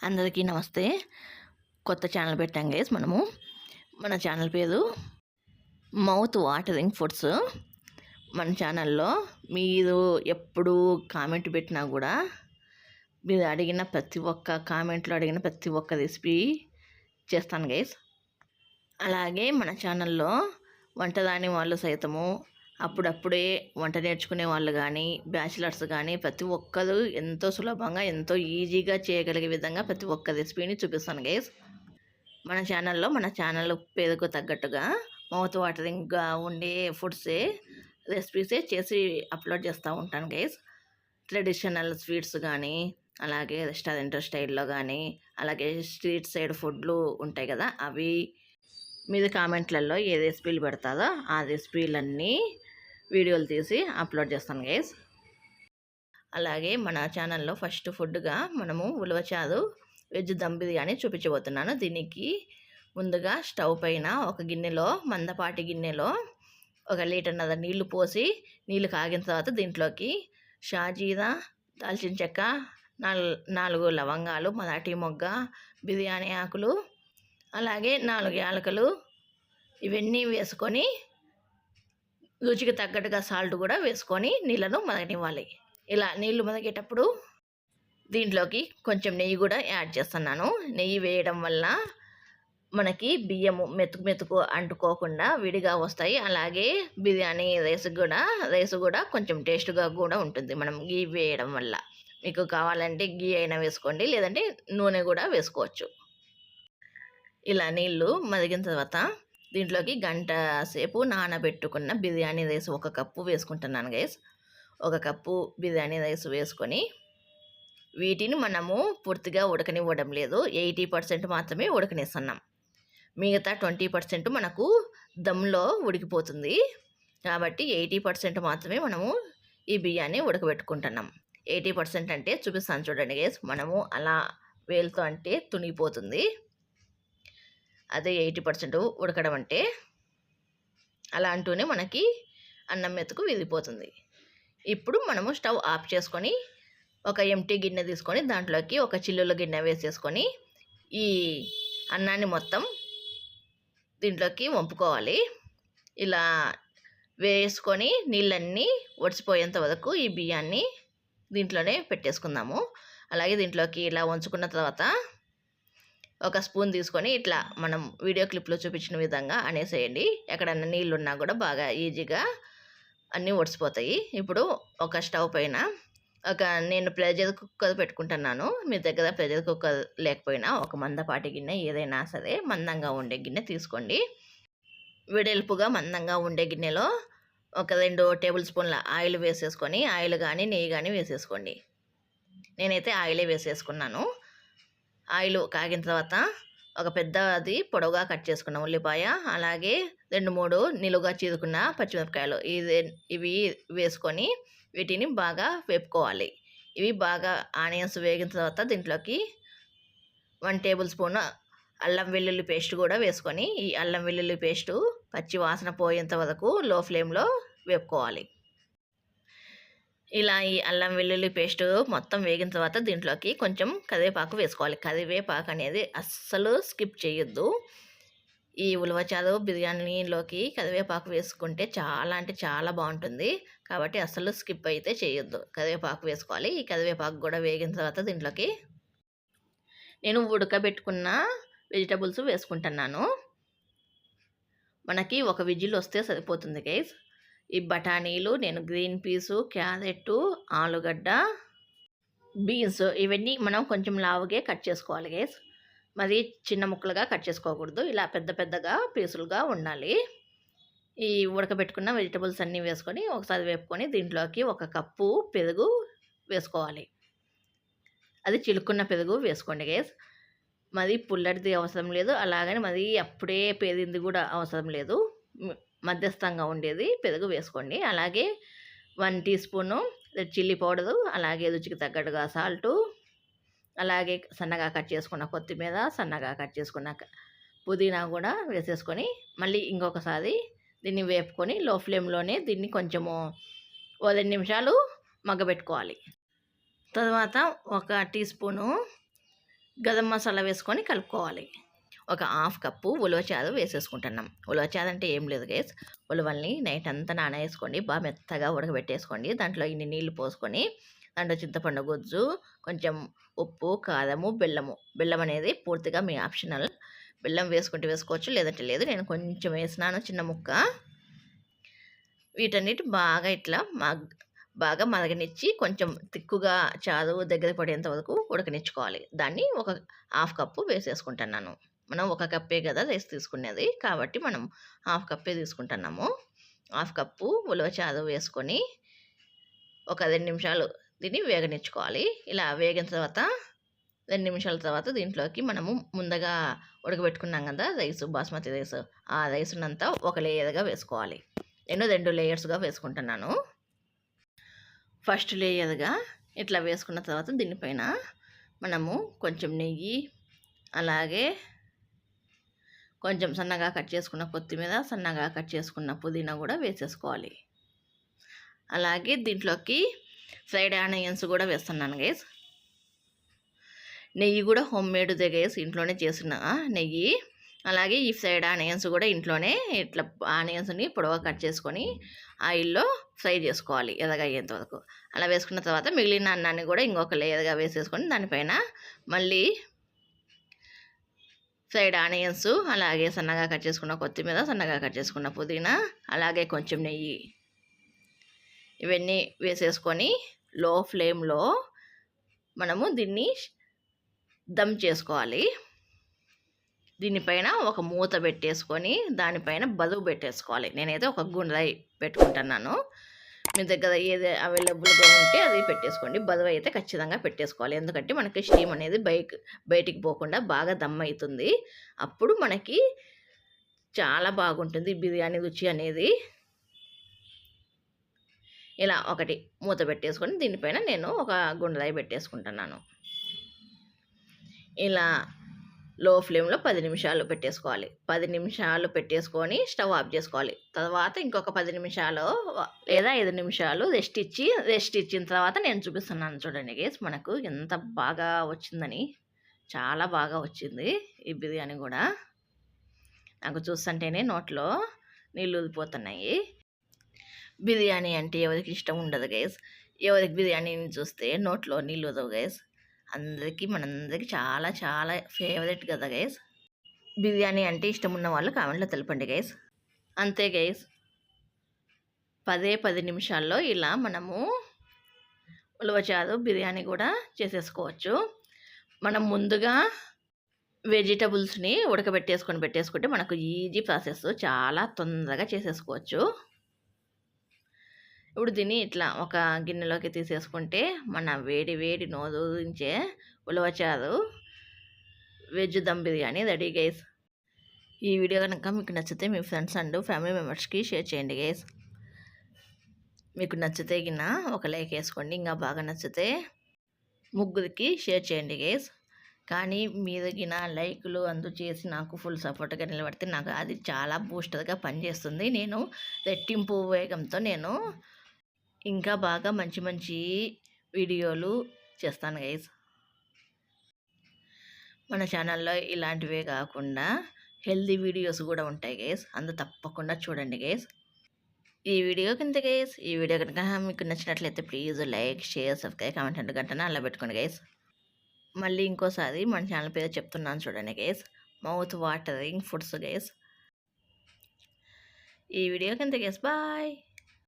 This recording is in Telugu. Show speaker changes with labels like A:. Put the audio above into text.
A: అందరికీ నమస్తే. కొత్త ఛానల్ పెట్టాం గైస్ మనము. మన ఛానల్ పేరు మౌత్ వాటరింగ్ ఫుడ్స్ మన ఛానల్లో మీరు ఎప్పుడు కామెంట్ పెట్టినా కూడా మీరు అడిగిన ప్రతి ఒక్క కామెంట్లో అడిగిన ప్రతి ఒక్క రెసిపీ చేస్తాను గైస్ అలాగే మన ఛానల్లో వంటదాని వాళ్ళు సైతము అప్పుడప్పుడే వంట నేర్చుకునే వాళ్ళు కానీ బ్యాచిలర్స్ కానీ ప్రతి ఒక్కరు ఎంతో సులభంగా ఎంతో ఈజీగా చేయగలిగే విధంగా ప్రతి ఒక్క రెసిపీని చూపిస్తాను గైస్. మన ఛానల్లో మన ఛానల్ పేరుకు తగ్గట్టుగా మౌత్ వాటరింగ్గా ఉండే ఫుడ్సే రెసిపీసే చేసి అప్లోడ్ చేస్తూ ఉంటాను గైస్. ట్రెడిషనల్ స్వీట్స్ కానీ అలాగే రెస్టారెంట్ స్టైల్లో కానీ అలాగే స్ట్రీట్ సైడ్ ఫుడ్లు ఉంటాయి కదా అవి మీరు కామెంట్లలో ఏ రెసిపీలు పెడతారో ఆ రెసిపీలన్నీ వీడియోలు తీసి అప్లోడ్ చేస్తాను గైస్ అలాగే మన ఛానల్లో ఫస్ట్ ఫుడ్గా మనము ఉలవచారు వెజ్ దమ్ బిర్యానీ చూపించబోతున్నాను. దీనికి ముందుగా స్టవ్ పైన ఒక గిన్నెలో మందపాటి గిన్నెలో ఒక లీటర్న్నర నీళ్ళు పోసి నీళ్ళు కాగిన తర్వాత దీంట్లోకి షాజీరా దాల్చిన చెక్క నాలుగు లవంగాలు మరాఠీ మొగ్గ బిర్యానీ ఆకులు అలాగే నాలుగు యాలకలు ఇవన్నీ వేసుకొని రుచికి తగ్గట్టుగా సాల్ట్ కూడా వేసుకొని నీళ్ళను మదగనివ్వాలి. ఇలా నీళ్ళు మదగేటప్పుడు దీంట్లోకి కొంచెం నెయ్యి కూడా యాడ్ చేస్తున్నాను. నెయ్యి వేయడం వల్ల మనకి బియ్యము మెతుకు మెతుకు అంటుకోకుండా విడిగా వస్తాయి. అలాగే బిర్యానీ రైస్ కూడా రైస్ కూడా కొంచెం టేస్ట్గా కూడా ఉంటుంది మనం గీ వేయడం వల్ల. మీకు కావాలంటే గీ అయినా వేసుకోండి లేదంటే నూనె కూడా వేసుకోవచ్చు. ఇలా నీళ్ళు మరిగిన తర్వాత దీంట్లోకి గంట సేపు నానబెట్టుకున్న బిర్యానీ రైస్ ఒక కప్పు వేసుకుంటున్నాను గైస్ ఒక కప్పు బిర్యానీ రైస్ వేసుకొని వీటిని మనము పూర్తిగా ఉడకనివ్వడం లేదు. ఎయిటీ పర్సెంట్ మాత్రమే ఉడకనిస్తున్నాం. మిగతా ట్వంటీ పర్సెంట్ మనకు దమ్లో ఉడికిపోతుంది. కాబట్టి ఎయిటీ పర్సెంట్ మాత్రమే మనము ఈ బియ్యాన్ని ఉడకబెట్టుకుంటున్నాం. ఎయిటీ పర్సెంట్ అంటే చూపిస్తాను చూడండి గేస్ మనము అలా వేలుతో అంటే తునిగిపోతుంది. అదే ఎయిటీ పర్సెంట్ ఉడకడం అంటే అలా అంటూనే మనకి అన్నం మెతుకు వెళ్ళిపోతుంది. ఇప్పుడు మనము స్టవ్ ఆఫ్ చేసుకొని ఒక ఎంటీ గిన్నె తీసుకొని దాంట్లోకి ఒక చిల్లుల గిన్నె వేసేసుకొని ఈ అన్నాన్ని మొత్తం దీంట్లోకి వంపుకోవాలి. ఇలా వేసుకొని నీళ్ళన్నీ ఒడిచిపోయేంత వరకు ఈ బియ్యాన్ని దీంట్లోనే పెట్టేసుకుందాము. అలాగే దీంట్లోకి ఇలా వంచుకున్న తర్వాత ఒక స్పూన్ తీసుకొని ఇట్లా మనం వీడియో క్లిప్లో చూపించిన విధంగా అనేసేయండి. ఎక్కడన్నా నీళ్ళు ఉన్నా కూడా బాగా ఈజీగా అన్నీ ఒడిసిపోతాయి. ఇప్పుడు ఒక స్టవ్ పైన ఒక నేను ప్రెజర్ కుక్కర్ పెట్టుకుంటున్నాను. మీ దగ్గర ప్రెజర్ కుక్కర్ లేకపోయినా ఒక మందపాటి గిన్నె ఏదైనా సరే మందంగా ఉండే గిన్నె తీసుకోండి. వెడల్పుగా మందంగా ఉండే గిన్నెలో ఒక రెండు టేబుల్ స్పూన్ల ఆయిల్ వేసేసుకొని ఆయిల్ కానీ నెయ్యి కానీ వేసేసుకోండి. నేనైతే ఆయిలే వేసేసుకున్నాను. ఆయిల్ కాగిన తర్వాత ఒక పెద్దది పొడవుగా కట్ చేసుకున్న ఉల్లిపాయ అలాగే రెండు మూడు నిలువుగా చీరుకున్న పచ్చిమిరపకాయలు. ఇది ఇవి వేసుకొని వీటిని బాగా వేపుకోవాలి. ఇవి బాగా ఆనియన్స్ వేగిన తర్వాత దీంట్లోకి వన్ టేబుల్ స్పూన్ అల్లం వెల్లుల్లి పేస్ట్ కూడా వేసుకొని ఈ అల్లం వెల్లుల్లి పేస్టు పచ్చి వాసన పోయేంత వరకు లో ఫ్లేమ్లో వేపుకోవాలి. ఇలా ఈ అల్లం వెల్లుల్లి పేస్ట్ మొత్తం వేగిన తర్వాత దీంట్లోకి కొంచెం కరివేపాకు వేసుకోవాలి. కరివేపాకు అనేది అస్సలు స్కిప్ చేయొద్దు. ఈ ఉలవచారు బిర్యానీలోకి కరివేపాకు వేసుకుంటే చాలా అంటే చాలా బాగుంటుంది. కాబట్టి అస్సలు స్కిప్ అయితే చేయొద్దు. కరివేపాకు వేసుకోవాలి. ఈ కరివేపాకు కూడా వేగిన తర్వాత దీంట్లోకి నేను ఉడకబెట్టుకున్న వెజిటబుల్స్ వేసుకుంటున్నాను. మనకి ఒక విజిల్ వస్తే సరిపోతుంది గైస్ ఈ బఠానీలు నేను గ్రీన్ పీసు క్యారెట్ ఆలుగడ్డ బీన్స్ ఇవన్నీ మనం కొంచెం లావుగా కట్ చేసుకోవాలి గేస్ మరి చిన్న ముక్కలుగా కట్ చేసుకోకూడదు. ఇలా పెద్ద పెద్దగా పీసులుగా ఉండాలి. ఈ ఉడకబెట్టుకున్న వెజిటబుల్స్ అన్నీ వేసుకొని ఒకసారి వేపుకొని దీంట్లోకి ఒక కప్పు పెరుగు వేసుకోవాలి. అది చిలుక్కున్న పెరుగు వేసుకోండి గేస్ మరి పుల్లటిది అవసరం లేదు. అలాగని మరి అప్పుడే పేరింది కూడా అవసరం లేదు. మధ్యస్థంగా ఉండేది పెరుగు వేసుకోండి. అలాగే one teaspoon chilli powder అలాగే రుచికి తగ్గట్టుగా సాల్టు అలాగే సన్నగా కట్ చేసుకున్న కొత్తిమీర సన్నగా కట్ చేసుకున్న పుదీనా కూడా వేసేసుకొని మళ్ళీ ఇంకొకసారి దీన్ని వేపుకొని లో ఫ్లేమ్లోనే దీన్ని కొంచెము ఓ రెండు నిమిషాలు మగ్గబెట్టుకోవాలి. తర్వాత ఒక టీ స్పూను గరం మసాలా వేసుకొని కలుపుకోవాలి. ఒక హాఫ్ కప్పు ఉలవచారు వేసేసుకుంటున్నాం. ఉలవచారు అంటే ఏం లేదు గైస్ ఉలవల్ని నైట్ అంతా నానేసుకోండి. బాగా మెత్తగా ఉడకబెట్టేసుకోండి. దాంట్లో ఇన్ని నీళ్ళు పోసుకొని దాంట్లో చింతపండు గుజ్జు కొంచెం ఉప్పు కారము బెల్లము. బెల్లం అనేది పూర్తిగా మీ ఆప్షనల్ బెల్లం వేసుకుంటే వేసుకోవచ్చు లేదంటే లేదు. నేను కొంచెం వేసినాను చిన్న ముక్క. వీటన్నిటి బాగా ఇట్లా మగ్ బాగా మరగనిచ్చి కొంచెం తిక్కుగా చారు దగ్గర పడేంత వరకు ఉడకనిచ్చుకోవాలి. దాన్ని ఒక హాఫ్ కప్పు వేసేసుకుంటున్నాను. మనం ఒక కప్పే కదా రైస్ తీసుకునేది. కాబట్టి మనం హాఫ్ కప్పే తీసుకుంటున్నాము. హాఫ్ కప్పు ఉలవచాదు వేసుకొని ఒక రెండు నిమిషాలు దీన్ని వేగనిచ్చుకోవాలి. ఇలా వేగిన తర్వాత రెండు నిమిషాల తర్వాత దీంట్లోకి మనము ముందుగా ఉడకబెట్టుకున్నాం కదా రైస్ బాస్మతి రైస్. ఆ రైస్ అంతా ఒక లేయర్గా వేసుకోవాలి. నేను రెండు లేయర్స్గా వేసుకుంటున్నాను. ఫస్ట్ లేయర్గా ఇట్లా వేసుకున్న తర్వాత దీనిపైన మనము కొంచెం నెయ్యి అలాగే కొంచెం సన్నగా కట్ చేసుకున్న కొత్తిమీర సన్నగా కట్ చేసుకున్న పుదీనా కూడా వేసేసుకోవాలి. అలాగే దీంట్లోకి ఫ్రైడ్ ఆనియన్స్ కూడా వేస్తున్నాను గైస్ నెయ్యి కూడా హోమ్ మేడ్దే గైస్ ఇంట్లోనే చేసిన నెయ్యి. అలాగే ఈ ఫ్రైడ్ ఆనియన్స్ కూడా ఇంట్లోనే ఇట్లా ఆనియన్స్ని పొడవ కట్ చేసుకొని ఆయిల్లో ఫ్రై చేసుకోవాలి ఎదగయ్యేంత వరకు. అలా వేసుకున్న తర్వాత మిగిలిన అన్నాన్ని కూడా ఇంకొక లేయర్గా వేసేసుకొని దానిపైన మళ్ళీ ఫ్రైడ్ ఆనియన్స్ అలాగే సన్నగా కట్ చేసుకున్న కొత్తిమీర సన్నగా కట్ చేసుకున్న పుదీనా అలాగే కొంచెం నెయ్యి. ఇవన్నీ వేసేసుకొని లో ఫ్లేమ్లో మనము దీన్ని దమ్ చేసుకోవాలి. దీనిపైన ఒక మూత పెట్టేసుకొని దానిపైన బదువు పెట్టేసుకోవాలి. నేనైతే ఒక గుండ్రాయి పెట్టుకుంటున్నాను. మీ దగ్గర ఏది అవైలబుల్గా ఉంటే అది పెట్టేసుకోండి. బదువు అయితే ఖచ్చితంగా పెట్టేసుకోవాలి. ఎందుకంటే మనకి స్టీమ్ అనేది బయట బయటికి పోకుండా బాగా దమ్ అవుతుంది. అప్పుడు మనకి చాలా బాగుంటుంది బిర్యానీ రుచి అనేది. ఇలా ఒకటి మూత పెట్టేసుకొని దీనిపైన నేను ఒక గుండెరాయి పెట్టేసుకుంటున్నాను. ఇలా లో ఫ్లేమ్లో పది నిమిషాలు పెట్టేసుకోవాలి. పది నిమిషాలు పెట్టేసుకొని స్టవ్ ఆఫ్ చేసుకోవాలి. తర్వాత ఇంకొక పది నిమిషాలు లేదా ఐదు నిమిషాలు రెస్ట్ ఇచ్చి రెస్ట్ ఇచ్చిన తర్వాత నేను చూపిస్తున్నాను చూడండి గేస్ మనకు ఎంత బాగా వచ్చిందని. చాలా బాగా వచ్చింది ఈ బిర్యానీ కూడా. నాకు చూస్తుంటేనే నోట్లో నీళ్ళు ఊదిపోతున్నాయి బిర్యానీ అంటే ఎవరికి ఇష్టం ఉండదు గైస్ ఎవరికి బిర్యానీని చూస్తే నోట్లో నీళ్ళు వదవు గైస్ అందరికీ మనందరికీ చాలా చాలా ఫేవరెట్ కదా గైస్? బిర్యానీ అంటే ఇష్టం ఉన్న వాళ్ళు కామెంట్లో తెలపండి గైస్. అంతే గైస్. పదే పది నిమిషాల్లో ఇలా మనము ఉలవచారు బిర్యానీ కూడా చేసేసుకోవచ్చు. మనం ముందుగా వెజిటబుల్స్ని ఉడకబెట్టేసుకొని పెట్టేసుకుంటే మనకు ఈజీ ప్రాసెస్. చాలా తొందరగా చేసేసుకోవచ్చు. ఇప్పుడు దీన్ని ఇట్లా ఒక గిన్నెలోకి తీసేసుకుంటే మన వేడి వేడి నోరుంచే ఉలవచారు veg dum biryani ready guys. ఈ వీడియో కనుక మీకు నచ్చితే మీ ఫ్రెండ్స్ అండ్ ఫ్యామిలీ మెంబర్స్కి షేర్ చేయండి గైస్. మీకు నచ్చితే గిన్న ఒక లైక్ వేసుకోండి ఇంకా బాగా నచ్చితే ముగ్గురికి షేర్ చేయండి గైస్. కానీ మీరు గిన లైకులు చేసి నాకు ఫుల్ సపోర్ట్గా నిలబడితే నాకు అది చాలా బూస్టర్గా పనిచేస్తుంది. నేను రెట్టింపు వేగంతో నేను ఇంకా బాగా మంచి మంచి వీడియోలు చేస్తాను గైజ్ మన ఛానల్లో ఇలాంటివే కాకుండా హెల్దీ వీడియోస్ కూడా ఉంటాయి గైస్. అందు తప్పకుండా చూడండి గైస్. ఈ వీడియో కింద గైస్ ఈ వీడియో కనుక మీకు నచ్చినట్లయితే please like share subscribe comment and గంటన అలా పెట్టుకోండి గైస్. మళ్ళీ ఇంకోసారి మన ఛానల్ పేరు చెప్తున్నాను చూడండి guys. Mouth watering foods guys. ఈ వీడియో కింద గైస్ బాయ్.